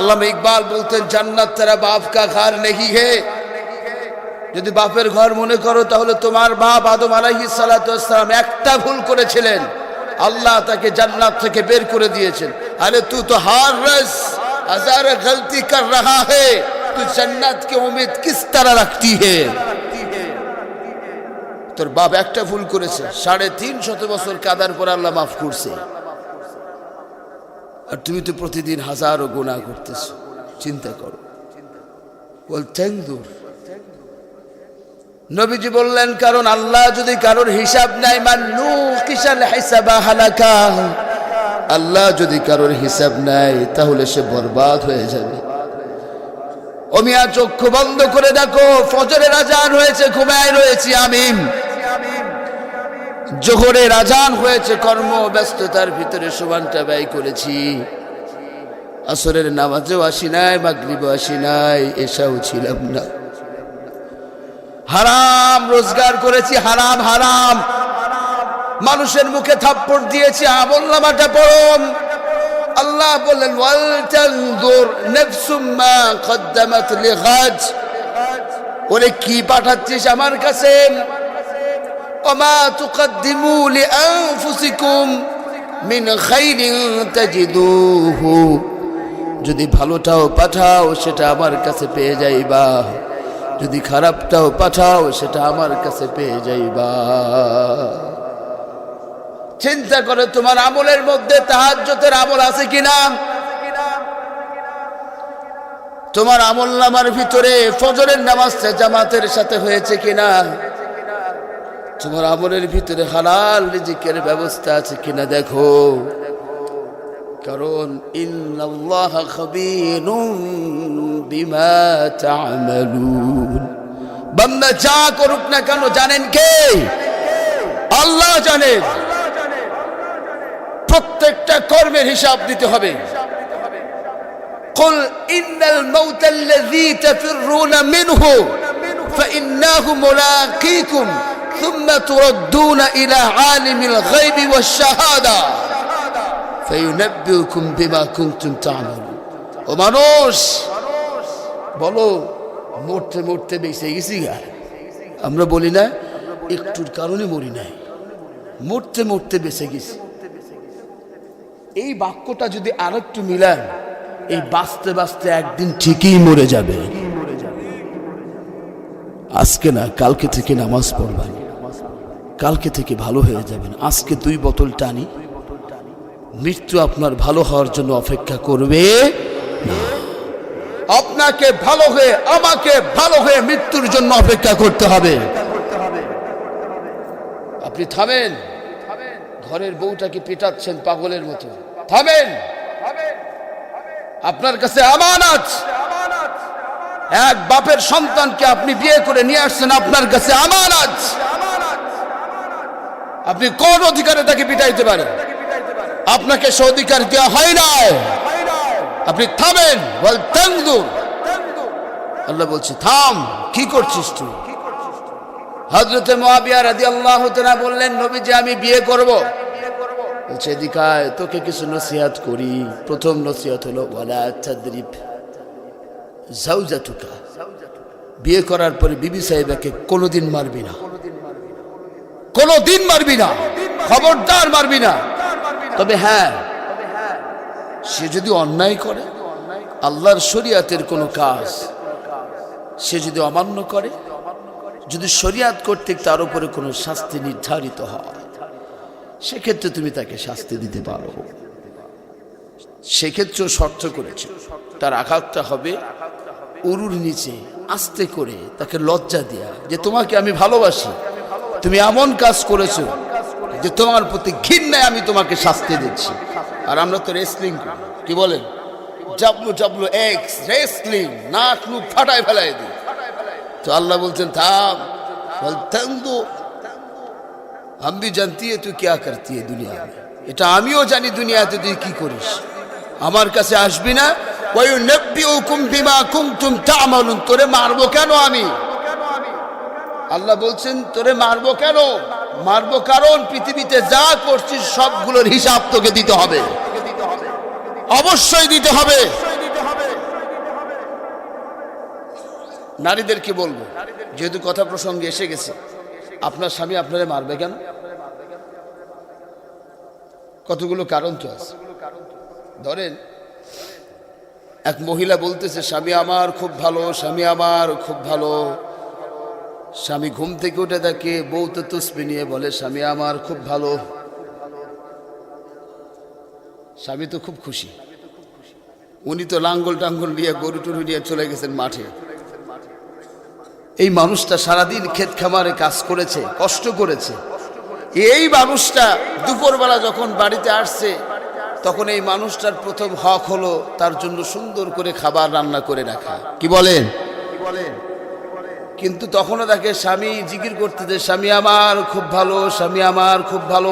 আল্লাহ ইকবাল বলতেন, জান্নাত তারা বাপ কা ঘর নেহি হে। যদি বাপের ঘর মনে করো, তাহলে তোমার বাপ আদম আলাহি সালাতাম একটা ভুল করেছিলেন। আল্লাহ তাকে জান্নাত থেকে বের করে দিয়েছেন। আরে তুই তো হার রস, হাজার গলতি কর রাহা হে তুই জান্নাত কে উমেদ কিস তারা রাখতি হে? তোর বাপ একটা ভুল করেছে, সাড়ে তিন শত বছর কাদার পর আল্লাহ মাফ করছে। আর তুমি তো প্রতিদিন হাজারো গুণা করতেছো, চিন্তা করো। বল নবীজি বললেন, কারণ আল্লাহ যদি কারোর হিসাব নাই, মান্নু কিসাল হিসাবা আল্লাহ যদি কারোর হিসাব নাই, তাহলে সে বরবাদ হয়ে যাবে। অমিয়া চক্ষু বন্ধ করে দেখো, ফজরের আজান হয়েছে, ঘুমায় রয়েছি আমি জোহরের আজান হয়েছে কর্ম ব্যস্ততার ভিতরে সুবানটা ব্যয় করেছি। আসরের নামাজেও আসি নাই, মাগরিবও আসি নাই, এসাও ছিলাম না। হারাম, রোজগার করেছি, হারাম হারাম। মানুষের মুখে থাপ্পড় দিয়েছি, আমল নামাটা আল্লাহ বললেন, ওয়াল তানজুর নাফসুম মা কদ্দামাত লিগাজ ওরে, কি পাঠাচ্ছিস আমার কাছে? ওমা তুকদ্দিমু লিআনফুসিকুম মিন খাইরিন তাজিদুহু। যদি ভালোটাও পাঠাও, সেটা আমার কাছে পেয়ে যাইবা। যদি খারাপটাও পাঠাও, সেটা আমার কাছে পেয়ে যাইবা। চিন্তা করে তোমার আমলের মধ্যে তাহাজ্জতের আমল আছে কিনা? তোমার আমল নামার ভিতরে ফজরের নামাজটা জামাতের সাথে হয়েছে কিনা? তোমার আমলের ভিতরে হালাল রিজিকের ব্যবস্থা আছে কিনা দেখো কারণ ইন্নাল্লাহ খাবীরুম বিমা তা'মালুন বান্দা যা করুক না কেন জানেন কে আল্লাহ জানেন প্রত্যেকটা কর্মের হিসাব দিতে হবে قل إن الموت الذي تفرون منه فإنه ملاقيكم ثم تردون إلى عالم الغيب والشهادة فينبئكم بما كنتم تعملون ও মানুষ বলো মরতে মরতে বেঁচে গেছি গা আমরা বলি না একটুর কারণে মরি নাই মরতে মরতে বেঁচে গেছি এই বাক্যটা যদি আরেকটু মিলান এই বাঁচতে বাঁচতে একদিন ঠিকই মরে যাবে আজকে না, কালকে থেকে নামাজ পড়বেন। কালকে থেকে ভালো হয়ে যাবেন। আজকে দুই বোতল টানি। মৃত্যু আপনার ভালো হওয়ার জন্য অপেক্ষা করবে আপনাকে ভালো হয়ে, আমাকে ভালো হয়ে মৃত্যুর জন্য অপেক্ষা করতে হবে। আপনি থামেন। ঘরের বউটাকে পেটাচ্ছেন পাগলের মতো? থামেন। আপনার কাছে আমানত। এক বাপের সন্তানকে আপনি বিয়ে করে নিয়ে আসছেন, আপনার কাছে আমানত। আপনি কোন অধিকারে তাকে পিটাইতে পারেন? আপনাকে সে অধিকার দেওয়া হয় না আপনি থামেন বল তাংদুর আল্লাহ বলছে, থাম, কি করছিস তুই? হজরতে মহাবিয়া রাদি আল্লাহ বললেন নবী যে আমি বিয়ে করব। বলছে এদিকায় তোকে কিছু নসিহাত করি। প্রথম নসিহাত হলো, ওয়ালা তাদরিব। জাউজাতুকা। বিয়ে করার পরে বিবি সাহেবাকে কোনোদিন মারবি না। কোনোদিন মারবি না। খবরদার মারবি না। তবে হ্যাঁ সে যদি অন্যায় করে, আল্লাহর শরিয়াতের কোনো কাজ, সে যদি অমান্য করে, যদি শরিয়াত কর্তৃক তার উপরে কোনো শাস্তি নির্ধারিত হয়, সেক্ষেত্রে তুমি তাকে শাস্তি দিতে পারো। সেক্ষেত্রেও শর্ত করেছে। তার আঘাতটা হবে উরুর নিচে আস্তে করে তাকে লজ্জা দেয়া যে তোমাকে আমি ভালোবাসি। তুমি এমন কাজ করেছ যে তোমার প্রতি ঘৃণায় আমি তোমাকে শাস্তি দিচ্ছি। আর আমরা তো রেসলিং কি বলেন? ডাব্লু ডাব্লু এক্স রেসলিং নাক নুক ফাটায় ফেলায় দিই। তো আল্লাহ বলছেন, থাম বলতেন্দু আমি জানতি তুই কিয়া করতি দুনিয়া এটা আমিও জানি দুনিয়াতে তুই কি করিস। আমার কাছে আসবি না তোরে মারবো কেন আমি? আল্লাহ বলছেন, তোরে মারবো কেন? মারবো কারণ পৃথিবীতে যা করছিস সবগুলোর হিসাব তোকে দিতে হবে। অবশ্যই দিতে হবে। নারীদের নারীদেরকে বলব? যেহেতু কথা প্রসঙ্গে এসে গেছে, আপনার স্বামী আপনারে মারবে কেন? কতগুলো কারণ তো আছে। ধরেন এক মহিলা বলতেছে, স্বামী আমার খুব ভালো, স্বামী আমার খুব ভালো। স্বামী ঘুম থেকে উঠে দেখে বউ তো তুসবি নিয়ে বলে, স্বামী আমার খুব ভালো। স্বামী তো খুব খুশি। উনি তো লাঙ্গল টাঙ্গল নিয়ে, গরু টরু নিয়ে চলে গেছেন মাঠে। এই মানুষটা সারাদিন ক্ষেত খামারে কাজ করেছে, কষ্ট করেছে। এই মানুষটা দুপুরবেলা যখন বাড়িতে আসছে তখন এই মানুষটার প্রথম হক হলো তার জন্য সুন্দর করে খাবার রান্না করে রাখা। কি বলেন? কিন্তু তখনও তাকে স্বামী জিকির করতে যে স্বামী আমার খুব ভালো স্বামী আমার খুব ভালো।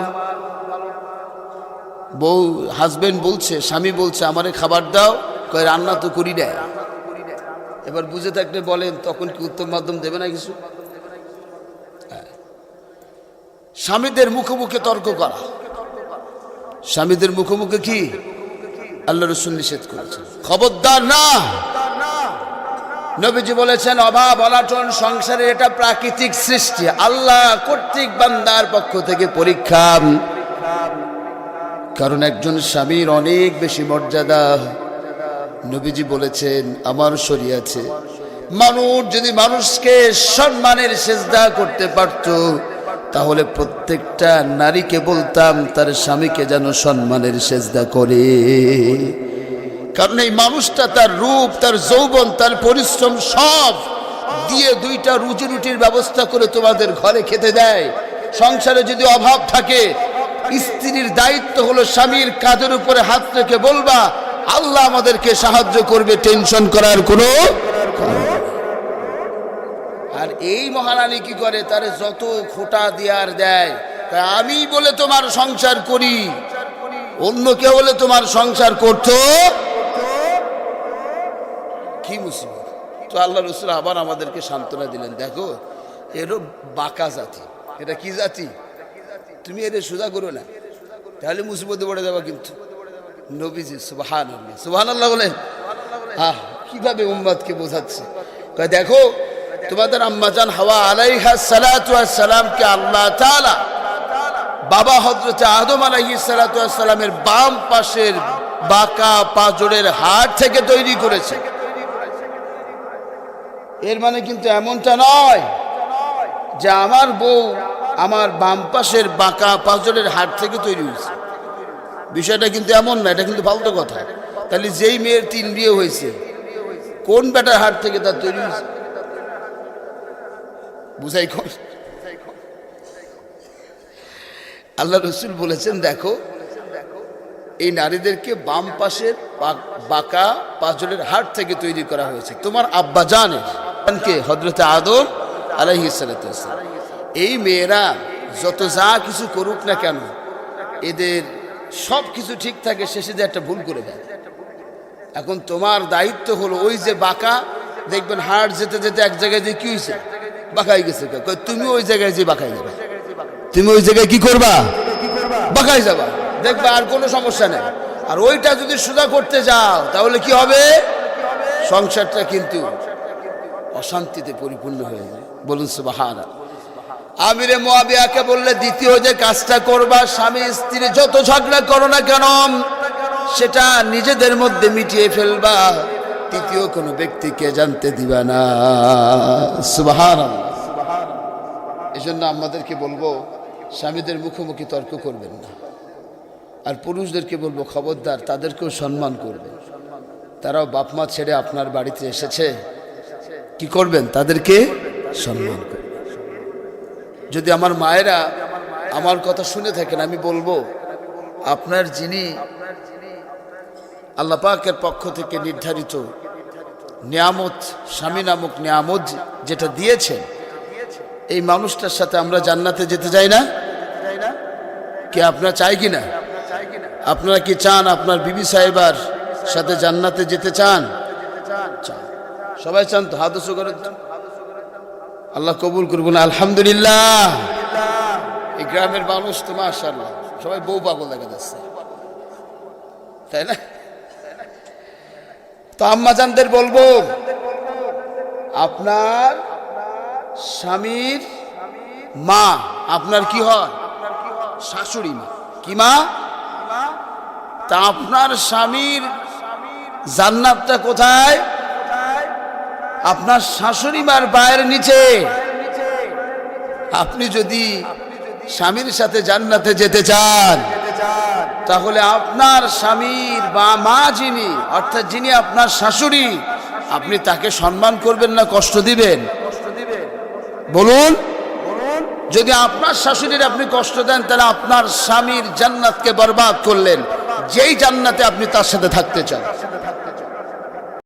বউ হাজবেন্ড বলছে স্বামী বলছে আমারে খাবার দাও। কয় রান্না তো করি না এবার বুঝে থাকলে বলেন তখন কি উত্তম মাধ্যম দেবে না কিছু? হ্যাঁ। স্বামীদের মুখে মুখে তর্ক করা। স্বামীদের মুখে মুখে কি? আল্লাহ রসুল নিষেধ করেছেন। খবরদার না! নবীজি বলেছেন, অভাব, অনাটন সংসারের এটা প্রাকৃতিক সৃষ্টি। আল্লাহ কর্তৃক বান্দার পক্ষ থেকে পরীক্ষা। কারণ একজন স্বামীর অনেক বেশি মর্যাদা। নবীজি বলেছেন, আমার আছে। মানুষ যদি মানুষকে সম্মানের সেজদা করতে পারত তাহলে প্রত্যেকটা নারীকে বলতাম, তার স্বামীকে যেন সম্মানের সেজদা করে। কারণ এই মানুষটা তার রূপ, তার যৌবন, তার পরিশ্রম সব দিয়ে দুইটা রুজি রুটির ব্যবস্থা করে তোমাদের ঘরে খেতে দেয়। সংসারে যদি অভাব থাকে, স্ত্রীর দায়িত্ব হলো স্বামীর কাঁধের উপরে হাত রেখে বলবা, আল্লাহ আমাদেরকে সাহায্য করবে, টেনশন করার কোনো আর এই মহারানী কি করে? তার যত খোটা দেওয়ার দেয় তা আমি বলে তোমার সংসার করি। অন্য কেউ হলে তোমার সংসার করতো? কি মুসিবত? তো আল্লাহ রসুল আবার আমাদেরকে সান্ত্বনা দিলেন, দেখো এরও বাঁকা জাতি। এটা কি জাতি? তুমি এদের সুদা করো না। তাহলে মুসিবতে পড়ে যাবা কিন্তু। নবীজি সুবাহান সুবাহান আল্লাহ বলেন? আহ, কীভাবে উম্মাদকে বোঝাচ্ছে? দেখো তোমাদের আম্মাজান হাওয়া আলাইহা সালাতু সালামকে আল্লাহ তাআলা বাবা হজরত আদম আলাইহি সালাতু সালামের বাম পাশের বাঁকা পাজরের হাড় থেকে তৈরি করেছে। এর মানে কিন্তু এমনটা নয় যে আমার বউ আমার বাম পাশের বাঁকা পাজরের হাট থেকে তৈরি হয়েছে। বিষয়টা কিন্তু এমন না, এটা কিন্তু ফালতু কথা। তাহলে যেই মেয়ের তিন বিয়ে হয়েছে, কোন বেটার হাট থেকে তার তৈরি হয়েছে? বুঝাই কর। আল্লাহ রসুল বলেছেন, দেখো, এই নারীদেরকে বাম পাশের বাঁকা পাজরের হাট থেকে তৈরি করা হয়েছে। তোমার আব্বা জানের হজরত আদম আলাইসালাম এই মেয়েরা যত যা কিছু করুক না কেন, এদের সব কিছু ঠিক থাকে, শেষে যে একটা ভুল করে দেয়। এখন তোমার দায়িত্ব হলো ওই যে বাঁকা, দেখবেন হাট যেতে যেতে এক জায়গায় যে কি হয়েছে? বাঁকাই গেছে তুমি ওই জায়গায় যে বাঁকাই যাবে। তুমি ওই জায়গায় কি করবা? বাঁকাই যাবা। দেখবা আর কোনো সমস্যা নেই। আর ওইটা যদি সোজা করতে যাও তাহলে কি হবে? সংসারটা কিন্তু অশান্তিতে পরিপূর্ণ হয়ে যায়। বলুন সুবাহানা আমিরে মোয়াবিয়াকে বললে দ্বিতীয় যে কাজটা করবা স্বামী স্ত্রী যত ঝগড়া করো না কেন সেটা নিজেদের মধ্যে মিটিয়ে ফেলবা। তৃতীয় কোনো ব্যক্তিকে জানতে দিবা না? সুবাহান এই জন্য আমাদেরকে বলব, স্বামীদের মুখোমুখি তর্ক করবেন না। আর পুরুষদেরকে বলব, খবরদার, তাদেরকেও সম্মান করবেন। তারাও বাপমা ছেড়ে আপনার বাড়িতে এসেছে। কি করবেন? তাদেরকে সম্মান করবেন। যদি আমার মায়েরা আমার কথা শুনে থাকেন, আমি বলব, আপনার যিনি আল্লাহ পাকের পক্ষ থেকে নির্ধারিত নিয়ামত, স্বামী নামক নিয়ামত যেটা দিয়েছেন, এই মানুষটার সাথে আমরা জান্নাতে যেতে চাই না? কে আপনারা চাই কি না? আপনারা কি চান আপনার বিবি সাহেবার সাথে জান্নাতে যেতে চান? সবাই চান তো? হাত করে আল্লাহ কবুল করব না আলহামদুলিল্লাহ। এই গ্রামের মানুষ তো মাশাল্লাহ সবাই বউ পাগল দেখা যাচ্ছে। তাই না? তো আম্মাজানদের বলব, আপনার স্বামীর মা, আপনার কি হয়? শাশুড়ি মা। কি মা? তা আপনার স্বামীর জান্নাতটা কোথায়? আপনার শাশুড়ি মার পায়ের নিচে। আপনি যদি স্বামীর সাথে জান্নাতে যেতে চান তাহলে আপনার স্বামীর বা মা যিনি, অর্থাৎ যিনি আপনার শাশুড়ি, আপনি তাকে সম্মান করবেন না, কষ্ট দিবেন? বলুন। যদি আপনার শাশুড়ির আপনি কষ্ট দেন, তাহলে আপনার স্বামীর জান্নাতকে বরবাদ করলেন। যেই জান্নাতে আপনি তার সাথে থাকতে চান।